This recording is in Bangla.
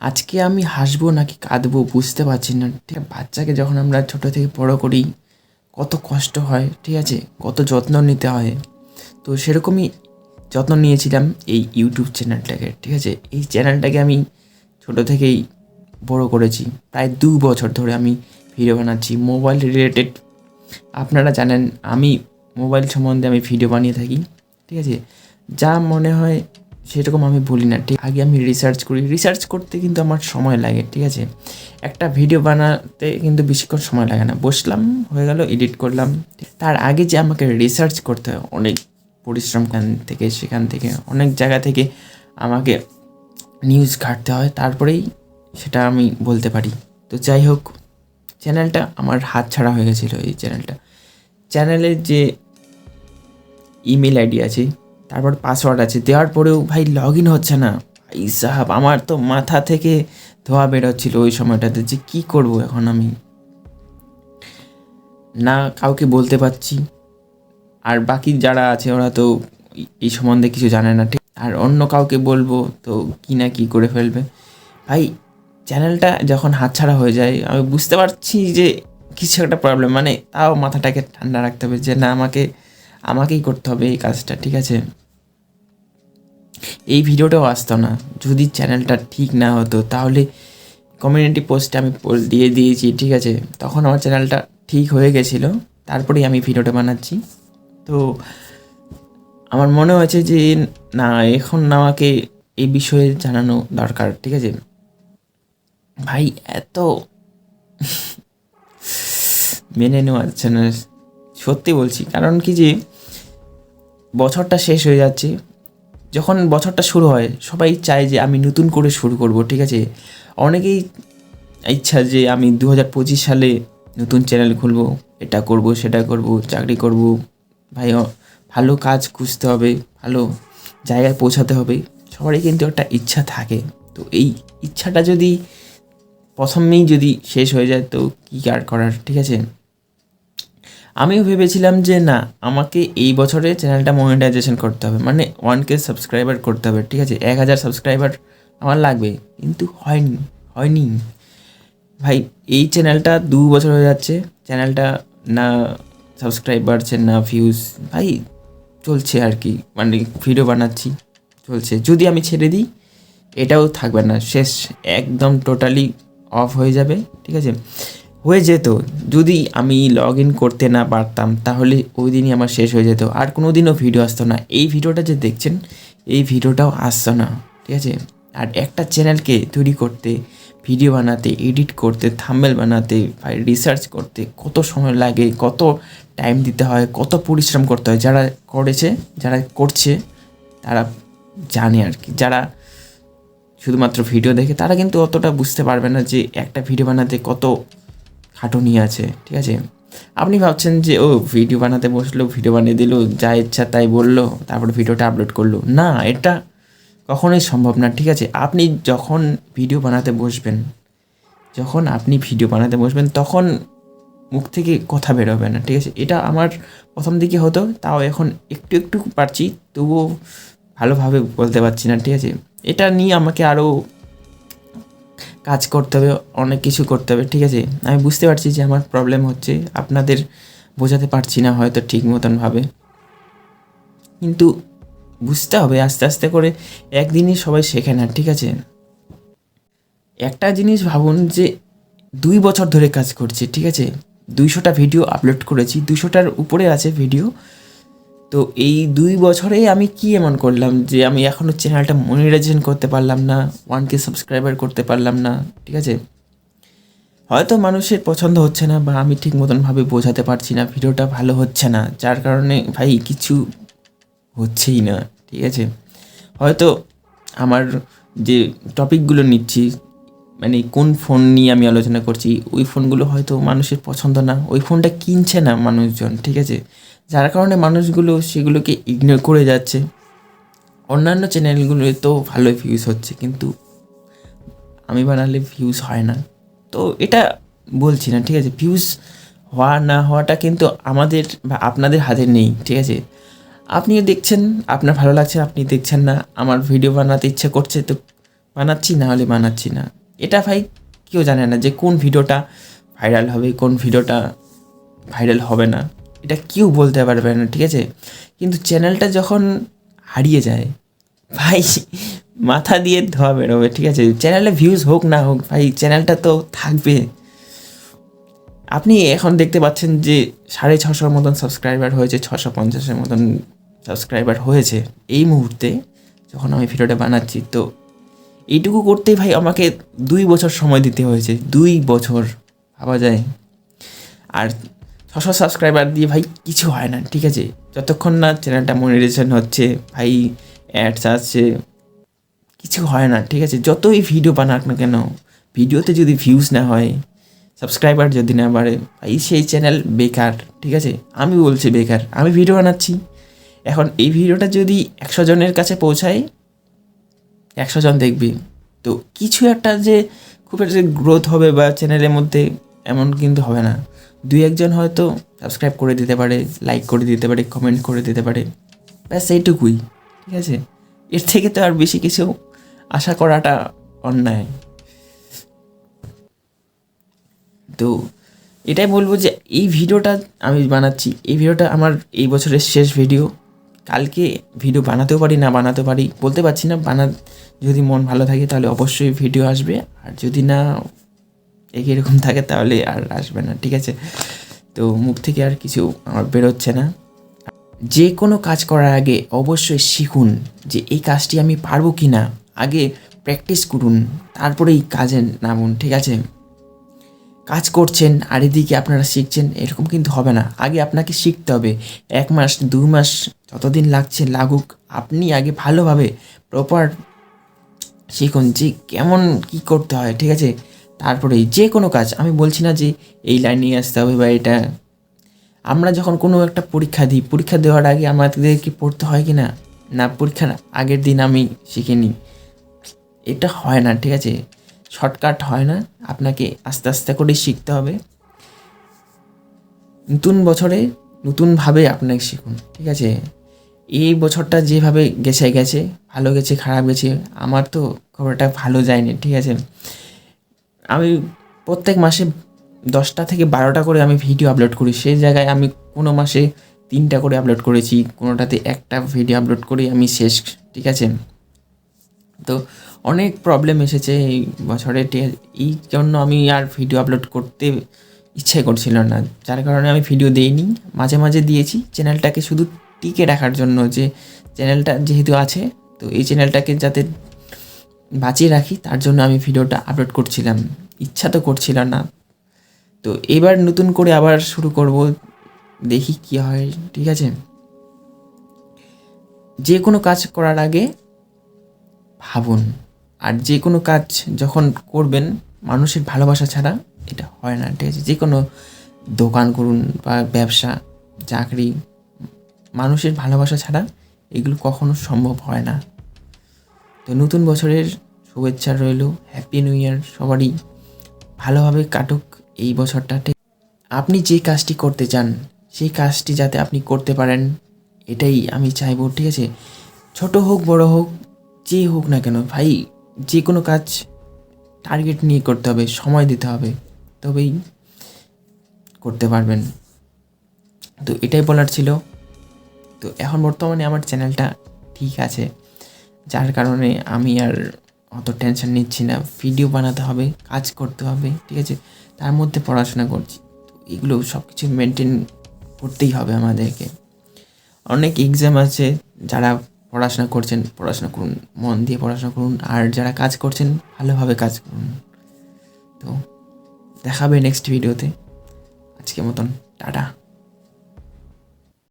আজকে আমি হাসবো নাকি কাঁদবো বুঝতে পারছি না। ঠিক বাচ্চাকে যখন আমরা ছোটো থেকে বড়ো করি, কত কষ্ট হয়, ঠিক আছে, কত যত্ন নিতে হয়। তো সেরকমই যত্ন নিয়েছিলাম এই ইউটিউব চ্যানেলটাকে, ঠিক আছে। এই চ্যানেলটাকে আমি ছোটো থেকেই বড় করেছি। প্রায় দু বছর ধরে আমি ভিডিও বানাচ্ছি, মোবাইল রিলেটেড। আপনারা জানেন, আমি মোবাইল সম্বন্ধে আমি ভিডিও বানিয়ে থাকি, ঠিক আছে। যা মনে হয় সেরকম আমি বলি না, ঠিক? আগে আমি রিসার্চ করি। রিসার্চ করতে কিন্তু আমার সময় লাগে, ঠিক আছে? একটা ভিডিও বানাতে কিন্তু বেশিক্ষণ সময় লাগে না। বসলাম, হয়ে গেল এডিট করলাম। তার আগে যে আমাকে রিসার্চ করতে হয়, অনেক পরিশ্রম থেকে, সেখান থেকে, অনেক জায়গা থেকে আমাকে নিউজ ঘাটতে হয়। তারপরেই সেটা আমি বলতে পারি। তো যাই হোক চ্যানেলটা আমার হাত ছাড়া হয়ে গেছিল এই চ্যানেলটা চ্যানেলের যে ইমেল আইডি আছে তারপর পাসওয়ার্ড আছে। দেওয়ার পরেও ভাই লগ ইন হচ্ছে না। ভাই সাহাব, আমার তো মাথা থেকে ধোয়া বেরোচ্ছিল ওই সময়টাতে যে কী করব এখন আমি? না কাউকে বলতে পারছি। আর বাকি যারা আছে ওরা তো এই সম্বন্ধে কিছু জানে না, ঠিক? আর অন্য কাউকে বলব তো কি না কি করে ফেলবে? ভাই চ্যানেলটা যখন হাতছাড়া হয়ে যায়, আমি বুঝতে পারছি যে কিছু একটা প্রবলেম মানে তাও মাথাটাকে ঠান্ডা রাখতে হবে যে না, আমাকে, আমাকেই করতে হবে এই কাজটা, ঠিক আছে? এই ভিডিওটাও আসতো না। যদি চ্যানেলটা ঠিক না হতো, তাহলে কমিউনিটি পোস্টে আমি দিয়ে দিয়েছি, ঠিক আছে? তখন আমার চ্যানেলটা ঠিক হয়ে গেছিল, তারপরেই আমি ভিডিওটা বানাচ্ছি। তো আমার মনে হয়েছে যে, না, এখন না আমাকে এই বিষয়ে জানানো দরকার, ঠিক আছে? ভাই, এত মেনে নেওয়া যাচ্ছে না সত্যি বলছি। কারণ কি যে, বছরটা শেষ হয়ে যাচ্ছে যখন বছরটা শুরু হয়, সবাই চায় যে আমি নতুন করে শুরু করব, ঠিক আছে? অনেকেই ইচ্ছা যে আমি দু হাজার পঁচিশ সালে নতুন চ্যানেল খুলবো, এটা করব, সেটা করব, চাকরি করব। ভাই ভালো কাজ খুঁজতে হবে, ভালো জায়গায় পৌঁছাতে হবে। সবারই কিন্তু একটা ইচ্ছা থাকে। তো এই ইচ্ছাটা যদি প্রথমেই যদি শেষ হয়ে যায়, তো কী আর করার, ঠিক আছে? আমিও ভেবেছিলাম যে না, আমাকে এই বছরে চ্যানেলটা মনিটাইজেশন করতে হবে। মানে ওয়ান কে সাবস্ক্রাইবার করতে হবে, ঠিক আছে? এক হাজার সাবস্ক্রাইবার আমার লাগবে, কিন্তু হয়নি হয়নি। ভাই, এই চ্যানেলটা দু বছর হয়ে যাচ্ছে চ্যানেলটা না সাবস্ক্রাইব বাড়ছে না ভিউজ ভাই, চলছে আর কি। মানে ভিডিও বানাচ্ছি, চলছে। যদি আমি ছেড়ে দিই, এটাও থাকবে না, শেষ, একদম টোটালি অফ হয়ে যাবে, ঠিক আছে? হয়ে যেত। যদি আমি লগ ইন করতে না পারতাম, তাহলে ওই দিনই আমার শেষ হয়ে যেত। আর কোনো দিনও ভিডিও আসতো না। এই ভিডিওটা যে দেখছেন, এই ভিডিওটাও আসতো না। ঠিক আছে? আর একটা চ্যানেলকে তৈরি করতে ভিডিও বানাতে এডিট করতে থাম্বেল বানাতে রিসার্চ করতে কত সময় লাগে, কত টাইম দিতে হয়, কত পরিশ্রম করতে হয়। যারা করেছে, যারা করছে, তারা জানে আর কি। যারা শুধুমাত্র ভিডিও দেখে, তারা কিন্তু অতটা বুঝতে পারবে না যে একটা ভিডিও বানাতে কত খাটুনি আছে, ঠিক আছে? আপনি ভাবছেন যে, ও ভিডিও বানাতে বসল ভিডিও বানিয়ে দিল, যা ইচ্ছা তাই বলল, তারপর ভিডিওটা আপলোড করল। না, এটা কখনোই সম্ভব না, ঠিক আছে? আপনি যখন ভিডিও বানাতে বসবেন, যখন আপনি ভিডিও বানাতে বসবেন, তখন মুখ থেকে কথা বেরোবে না, ঠিক আছে? এটা আমার প্রথম দিকে হতো, তাও এখন একটু একটু পারছি, তবুও ভালোভাবে বলতে পারছি না, ঠিক আছে? এটা নিয়ে আমাকে আরও কাজ করতে হবে, অনেক কিছু করতে হবে, ঠিক আছে? আমি বুঝতে পারছি যে আমার প্রবলেম হচ্ছে, আপনাদের বোঝাতে পারছি না হয়তো ঠিক মতনভাবে কিন্তু বুঝতে হবে, আস্তে আস্তে করে একদিনই সবাই শেখে না, ঠিক আছে? একটা জিনিস ভাবুন যে দুই বছর ধরে কাজ করছি, ঠিক আছে? দুইশোটা ভিডিও আপলোড করেছি দুশোটার উপরে আছে ভিডিও তো এই দুই বছরে আমি কি এমন করলাম যে আমি এখনও চ্যানেলটা মনিটাইজেশন করতে পারলাম না ওয়ান কে সাবস্ক্রাইবার করতে পারলাম না, ঠিক আছে? হয়তো মানুষের পছন্দ হচ্ছে না বা আমি ঠিক মতনভাবে বোঝাতে পারছি না, ভিডিওটা ভালো হচ্ছে না, যার কারণে ভাই কিছু হচ্ছেই না, ঠিক আছে? হয়তো আমার যে টপিকগুলো নিচ্ছি মানে কোন ফোন নিয়ে আমি আলোচনা করছি, ওই ফোনগুলো হয়তো মানুষের পছন্দ না, ওই ফোনটা কিনছে না মানুষজন, ঠিক আছে? যার কারণে মানুষগুলো সেগুলোকে ইগনোর করে যাচ্ছে। অন্যান্য চ্যানেলগুলো তো ভালোই ভিউজ হচ্ছে, কিন্তু আমি বানালে ভিউজ হয় না। তো এটা বলছি না, ঠিক আছে? ভিউজ হওয়া না হওয়াটা কিন্তু আমাদের বা আপনাদের হাতে নেই, ঠিক আছে? আপনিও দেখছেন, আপনার ভালো লাগছে, আপনি দেখছেন না। আমার ভিডিও বানাতে ইচ্ছে করছে, তো বানাচ্ছি, না হলে বানাচ্ছি না। এটা ভাই কেউ জানে না যে কোন ভিডিওটা ভাইরাল হবে, কোন ভিডিওটা ভাইরাল হবে না। এটা কেউ বলতে পারবে না, ঠিক আছে? কিন্তু চ্যানেলটা যখন হারিয়ে যায়, ভাই, মাথা দিয়ে ধোয়া বেরোবে, ঠিক আছে? চ্যানেলে ভিউজ হোক না হোক, ভাই, চ্যানেলটা তো থাকবে। আপনি এখন দেখতে পাচ্ছেন যে সাড়ে ছশোর মতন সাবস্ক্রাইবার হয়েছে, ছশো পঞ্চাশের মতন সাবস্ক্রাইবার হয়েছে। এই মুহূর্তে যখন আমি ভিডিওটা বানাচ্ছি, তো এইটুকু করতেই ভাই আমাকে দুই বছর সময় দিতে হয়েছে, দুই বছর, ভাবা যায়। আর ছশো সাবস্ক্রাইবার দিয়ে ভাই কিছু হয় না, ঠিক আছে? যতক্ষণ না চ্যানেলটা মনিটাইজেশন হচ্ছে, ভাই অ্যাডস আসছে, কিছু হয় না, ঠিক আছে? যতই ভিডিও বানাক না কেন ভিডিওতে যদি ভিউজ না হয় সাবস্ক্রাইবার যদি না বাড়ে, ভাই সেই চ্যানেল বেকার, ঠিক আছে? আমি বলছি বেকার, আমি ভিডিও বানাচ্ছি। এখন এই ভিডিওটা যদি একশো জনের কাছে পৌঁছায়, একশো জন দেখবে। তো কিছু একটা যে খুব একটা গ্রোথ হবে বা চ্যানেলের মধ্যে, এমন কিন্তু হবে না। দুই একজন হয়তো সাবস্ক্রাইব করে দিতে পারে লাইক করে দিতে পারে কমেন্ট করে দিতে পারে। ব্যাস, এইটুকুই, ঠিক আছে? এর থেকে তো আর বেশি কিছু আশা করাটা অন্যায়। তো এটাই বলব যে এই ভিডিওটা আমি বানাচ্ছি। এই ভিডিওটা আমার এই বছরের শেষ ভিডিও। কালকে ভিডিও বানাতেও পারি, না বানাতে পারি, বলতে পারছি না। বানা যদি মন ভালো থাকে তাহলে অবশ্যই ভিডিও আসবে। আর যদি না একই রকম থাকে তাহলে আর আসবে না, ঠিক আছে? তো মুখ থেকে আর কিছু আমার বেরোচ্ছে না। যে কোনো কাজ করার আগে অবশ্যই শিখুন যে এই কাজটি আমি পারব কি না আগে প্র্যাকটিস করুন তারপরে এই কাজে নামুন, ঠিক আছে? কাজ করছেন, আর এদিকে আপনারা শিখছেন, এরকম কিন্তু হবে না। আগে আপনাকে শিখতে হবে, এক মাস দু মাস, যতদিন লাগছে লাগুক, আপনি আগে ভালোভাবে প্রপার শিখুন যে কেমন কি করতে হয়, ঠিক আছে? তারপরে যে কোনো কাজ, আমি বলছি না যে এই লাইনে আসতে হবে বা এটা। আমরা যখন কোনো একটা পরীক্ষা দিই, পরীক্ষা দেওয়ার আগে আমাদের কি পড়তে হয় কি না না পরীক্ষার আগের দিন আমি শিখে নিই। এটা হয় না, ঠিক আছে? শর্টকাট হয় না, আপনাকে আস্তে আস্তে করে শিখতে হবে। নতুন বছরে নতুনভাবে আপনাকে শিখুন, ঠিক আছে? এই বছরটা যেভাবে গেছে গেছে, ভালো গেছে, খারাপ গেছে, আমার তো খবরটা ভালো যায়নি, ঠিক আছে? আমি প্রত্যেক মাসে দশটা থেকে বারোটা করে আমি ভিডিও আপলোড করি। সেই জায়গায় আমি কোনো মাসে তিনটা করে আপলোড করেছি, কোনোটাতে একটা ভিডিও আপলোড করি আমি শেষ, ঠিক আছে? তো অনেক প্রবলেম এসেছে এই বছরে এই জন্য আমি আর ভিডিও আপলোড করতে ইচ্ছে করছিল না। যার কারণে আমি ভিডিও দিইনি। মাঝে মাঝে দিয়েছি। চ্যানেলটাকে শুধু টিকে রাখার জন্য যে চ্যানেলটা যেহেতু আছে, তো এই চ্যানেলটাকে যাতে বাঁচিয়ে রাখি, তার জন্য আমি ভিডিওটা আপলোড করছিলাম। ইচ্ছা তো করছিল না। তো এবার নতুন করে আবার শুরু করব, দেখি কি হয়, ঠিক আছে? যে কোনো কাজ করার আগে ভাবুন। আর যে কোনো কাজ যখন করবেন, মানুষের ভালোবাসা ছাড়া এটা হয় না, ঠিক আছে? যে কোনো দোকান করুন বা ব্যবসা, চাকরি, মানুষের ভালোবাসা ছাড়া এগুলো কখনো সম্ভব হয় না। তো নতুন বছরের শুভেচ্ছা রইল হ্যাপি নিউ ইয়ার সবারই। ভালোভাবে কাটুক এই বছরটা ঠিক আপনি যে কাজটি করতে চান, সেই কাজটি যাতে আপনি করতে পারেন, এটাই আমি চাইব, ঠিক আছে? ছোট হোক, বড় হোক, যে হোক না কেন, ভাই, যে কোনো কাজ টার্গেট নিয়ে করতে হবে, সময় দিতে হবে, তবেই করতে পারবেন। তো এটাই বলার ছিল। তো এখন বর্তমানে আমার চ্যানেলটা ঠিক আছে। যার কারণে আমি আর অত টেনশন নিচ্ছি না। ভিডিও বানাতে হবে, কাজ করতে হবে, ঠিক আছে? তার মধ্যে পড়াশোনা করছি। তো এগুলো সব কিছু মেনটেন করতেই হবে আমাদেরকে। অনেক এক্সাম আছে, যারা পড়াশোনা করছেন, পড়াশোনা করুন, মন দিয়ে পড়াশোনা করুন। আর যারা কাজ করছেন, ভালোভাবে কাজ করুন। তো দেখাবে নেক্সট ভিডিওতে আজকে মতন, টাটা।